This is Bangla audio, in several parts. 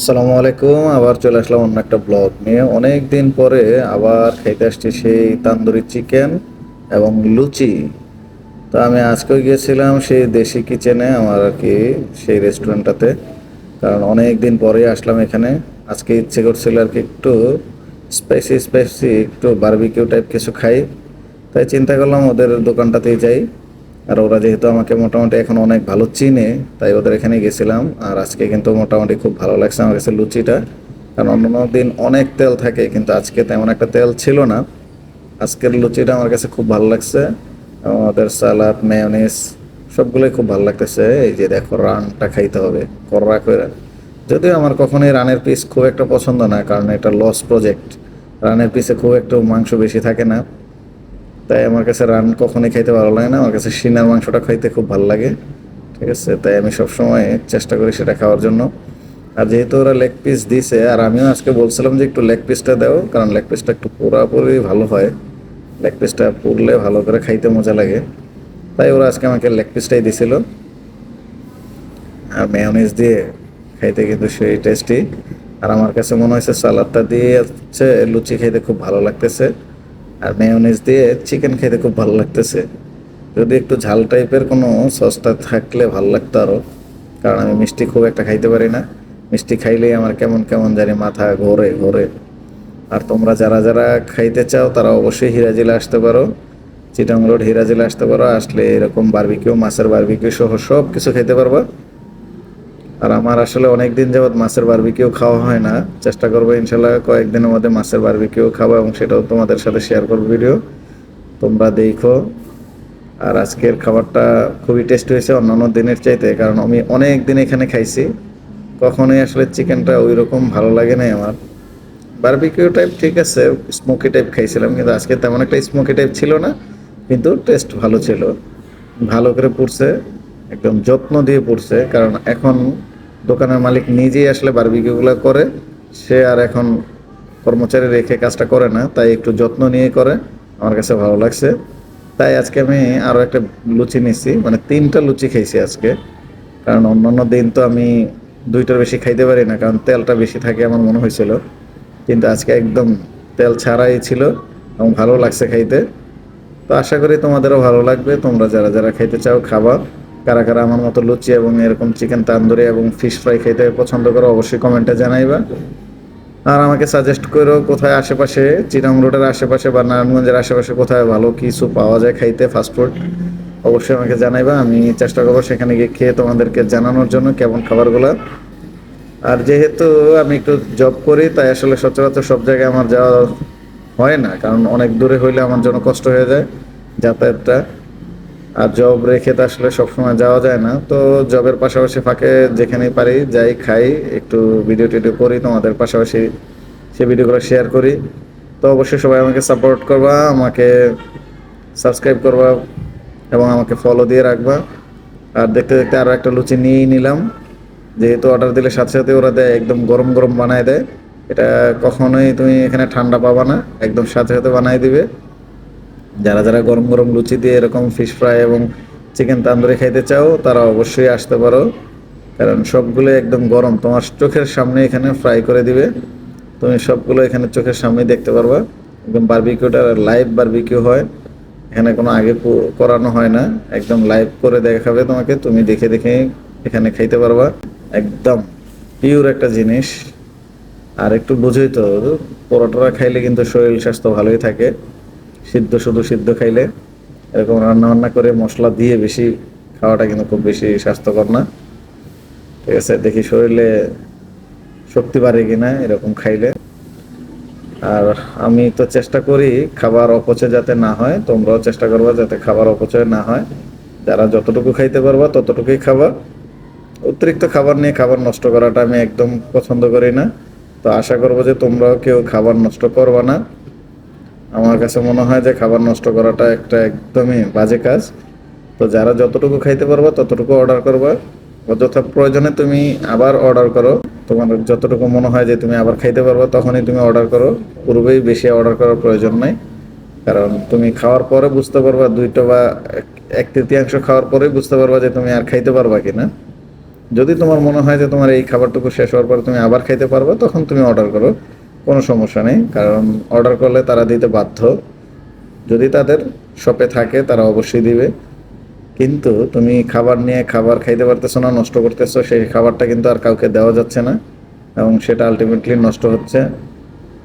আসসালামু আলাইকুম, আবার চলে আসলাম অন্য একটা ব্লগ নিয়ে। অনেক দিন পরে আবার খাইতে আসছি সেই তান্দুরি চিকেন এবং লুচি। তো আমি আজকেও গিয়েছিলাম সেই দেশি কিচেনে আমার আর কি সেই রেস্টুরেন্টটাতে কারণ অনেক দিন পরে আসলাম এখানে। আজকে ইচ্ছে করছিল আর কি একটু স্পাইসি স্পাইসি একটু বারবিকিউ টাইপ কিছু খাই। তাই চিন্তা করলাম ওদের দোকানটাতেই যাই। আর ওরা যেহেতু আমাকে মোটামুটি এখন অনেক ভালো চিনে, তাই ওদের এখানে গেছিলাম। আর আজকে কিন্তু মোটামুটি খুব ভালো লাগছে আমার কাছে লুচিটা। কারণ অন্য দিন অনেক তেল থাকে, কিন্তু আজকে তেমন একটা তেল ছিল না। আজকের লুচিটা আমার কাছে খুব ভালো লাগছে। ওদের সালাদ মেয়নিস সবগুলোই খুব ভালো লাগতেছে। এই যে দেখো, রানটা খাইতে হবে কররা করে। যদিও আমার কখনোই রানের পিস খুব একটা পছন্দ না, কারণ এটা লস প্রজেক্ট রানের পিসে খুব একটু মাংস বেশি থাকে না। তাই আমার কাছে রান কখনোই খাইতে ভালো লাগে না। আমার কাছে সিনার মাংসটা খাইতে খুব ভালো লাগে, ঠিক আছে? তাই আমি সবসময় চেষ্টা করি সেটা খাওয়ার জন্য। আর যেহেতু ওরা লেগ পিস দিছে, আর আমিও আজকে বলছিলাম যে একটু লেগ পিসটা দাও, কারণ লেগ পিসটা একটু পুরাপুরি ভালো হয়। লেগ পিসটা পুরলে ভালো করে খাইতে মজা লাগে। তাই ওরা আজকে আমাকে লেগ পিসটাই দিছিল। আর মেয়নিজ দিয়ে খাইতে কিন্তু সেই টেস্টি আর আমার কাছে মনে হয়েছে সালাদটা দিয়ে হচ্ছে লুচি খাইতে খুব ভালো লাগতেছে। আর মেয়নিজ দিয়ে চিকেন খেতে খুব ভালো লাগতেছে। যদি একটু ঝাল টাইপের কোনো সসটা থাকলে ভালো লাগতো আরও কারণ আমি মিষ্টি খুব একটা খাইতে পারি না। মিষ্টি খাইলেই আমার কেমন কেমন জানি মাথা ঘোরে ঘোরে। আর তোমরা যারা যারা খাইতে চাও, তারা অবশ্যই হিরাজিলে আসতে পারো। চিটাং রোড হিরাজিলে আসতে পারো। আসলে এরকম বারবিকিউ মাছের বারবিকিউ সহ সব কিছু খাইতে পারবা। আর আমার আসলে অনেক দিন যাবৎ মাছের বারবিকিউ খাওয়া হয় না। চেষ্টা করব ইনশাল্লাহ কয়েকদিনের মধ্যে মাছের বারবিকিউ খাব এবং সেটাও তোমাদের সাথে শেয়ার করব ভিডিও তোমরা দেখো। আর আজকের খাবারটা খুবই টেস্ট হয়েছে অন্যান্য দিনের চাইতে, কারণ আমি অনেক দিন এখানে খাইছি। কখনোই আসলে চিকেনটা ওই রকম ভালো লাগে নাই আমার। বারবিকিউ টাইপ ঠিক আছে স্মোকি টাইপ খাইছিলাম, কিন্তু আজকে তেমন একটা স্মোকি টাইপ ছিল না, কিন্তু টেস্ট ভালো ছিল। ভালো করে পুড়ছে, একদম যত্ন দিয়ে পুড়ছে, কারণ এখন দোকানের মালিক নিজেই আসলে বারবিকিউগুলো করে। সে আর এখন কর্মচারী রেখে কাজটা করে না, তাই একটু যত্ন নিয়ে করে। আমার কাছে ভালো লাগছে। তাই আজকে আমি আরও একটা লুচি নিছি মানে তিনটা লুচি খাইছি আজকে। কারণ অন্যান্য দিন তো আমি দুইটার বেশি খাইতে পারি না, কারণ তেলটা বেশি থাকে আমার মনে হয়েছিল। কিন্তু আজকে একদম তেল ছাড়াই ছিল এবং ভালো লাগছে খাইতে। তো আশা করি তোমাদেরও ভালো লাগবে। তোমরা যারা যারা খাইতে চাও খাবা। কারা কারা আমার মতো লুচি এবং এরকম চিকেন তান্দুরি এবং ফিশ ফ্রাই খেতে পছন্দ করো অবশ্যই কমেন্টে জানাইবা। আর আমাকে সাজেস্ট করো কোথায় আশেপাশে চিরাং রোডের আশেপাশে বা নারায়ণগঞ্জের আশেপাশে কোথায় ভালো কিছু পাওয়া যায় খাইতে ফাস্টফুড অবশ্যই আমাকে জানাইবা, আমি চেষ্টা করব সেখানে গিয়ে খেয়ে তোমাদেরকে জানানোর জন্য কেমন খাবারগুলো। আর যেহেতু আমি একটু জব করি, তাই আসলে সচরাচর সব জায়গায় আমার যাওয়া হয় না, কারণ অনেক দূরে হইলে আমার জন্য কষ্ট হয়ে যায় যাতায়াতটা। আর জব রেখে তো আসলে সবসময় যাওয়া যায় না। তো জবের পাশাপাশি ফাঁকে যেখানে পারি যাই, খাই, একটু ভিডিও টিডিও করি, তোমাদের পাশাপাশি সেই ভিডিওগুলো শেয়ার করি। তো অবশ্যই সবাই আমাকে সাপোর্ট করবা, আমাকে সাবস্ক্রাইব করবা এবং আমাকে ফলো দিয়ে রাখবা। আর দেখতে দেখতে আরও একটা লুচি নিয়েই নিলাম। যেহেতু অর্ডার দিলে সাথে সাথে ওরা দেয়, একদম গরম গরম বানায় দেয়। এটা কখনোই তুমি এখানে ঠান্ডা পাবা না, একদম সাথে সাথে বানায় দিবে। যারা যারা গরম গরম লুচি দিয়ে এরকম ফিশ ফ্রাই এবং চিকেন তান্দুরি খাইতে চাও, তারা অবশ্যই আসতে পারো। কারণ সবগুলো একদম গরম। তোমার চোখের সামনে এখানে ফ্রাই করে দিবে। তুমি সবগুলো এখানে চোখের সামনেই দেখতে পারবা। একদম বারবিকিউটা লাইভ বারবিকিউ হয়। এখানে কোনো আগে করানো হয় না। একদম লাইভ করে দেখাবে তোমাকে। তুমি দেখে দেখে এখানে খাইতে পারবা। একদম পিওর একটা জিনিস। আর একটু বুঝোই তো, পরোটারা খাইলে কিন্তু শরীর স্বাস্থ্য ভালোই থাকে। সিদ্ধ শুধু সিদ্ধ খাইলে এরকম রান্না বান্না করে মশলা দিয়ে বেশি খাওয়াটা কিন্তু খুব বেশি স্বাস্থ্যকর না। ঠিক আছে, দেখি শরীরে শক্তি বাড়ে কিনা এরকম খাইলে। আর আমি তো চেষ্টা করি খাবার অপচয় যাতে না হয়, তোমরাও চেষ্টা করবা যাতে খাবার অপচয় না হয়। যারা যতটুকু খাইতে পারবা ততটুকুই খাবা। অতিরিক্ত খাবার নিয়ে খাবার নষ্ট করাটা আমি একদম পছন্দ করি না। তো আশা করব যে তোমরাও কেউ খাবার নষ্ট করবা না। আমার কাছে মনে হয় যে খাবার নষ্ট করাটা একটা একদমই বাজে কাজ। তো যারা যতটুকু খাইতে পারবা, ততটুকু অর্ডার করবা। অযথা প্রয়োজনে তুমি আবার অর্ডার করো। তোমার যতটুকু মনে হয় যে তুমি আবার খাইতে পারবা, তখনই তুমি অর্ডার করো। পূর্বেই বেশি অর্ডার করার প্রয়োজন নাই। কারণ তুমি খাওয়ার পরে বুঝতে পারবা, দুইটা বা এক- তৃতীয়াংশ খাওয়ার পরেই বুঝতে পারবা যে তুমি আর খাইতে পারবা কিনা। যদি তোমার মনে হয় যে তোমার এই খাবারটুকু শেষ হওয়ার পরে তুমি আবার খাইতে পারবে, তখন তুমি অর্ডার করো। কোনো সমস্যা নেই, কারণ অর্ডার করলে তারা দিতে বাধ্য। যদি তাদের শপে থাকে, তারা অবশ্যই দিবে। কিন্তু তুমি খাবার নিয়ে খাবার খাইতে পারতেছো না, নষ্ট করতেছো, সেই খাবারটা কিন্তু আর কাউকে দেওয়া যাচ্ছে না, এবং সেটা আলটিমেটলি নষ্ট হচ্ছে।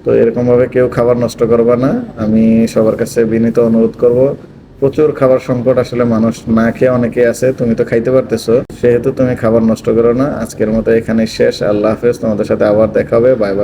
তো এরকমভাবে কেউ খাবার নষ্ট করবে না। আমি সবার কাছে বিনীত অনুরোধ করব, প্রচুর খাবার সংকট আসলে মানুষ না খেয়ে অনেকে আছে, তুমি তো খাইতে পারতেছো। সেহেতু তুমি খাবার নষ্ট করো না। আজকের মতো এখানে শেষ। আল্লাহ হাফেজ, তোমাদের সাথে আবার দেখা হবে। Bye bye.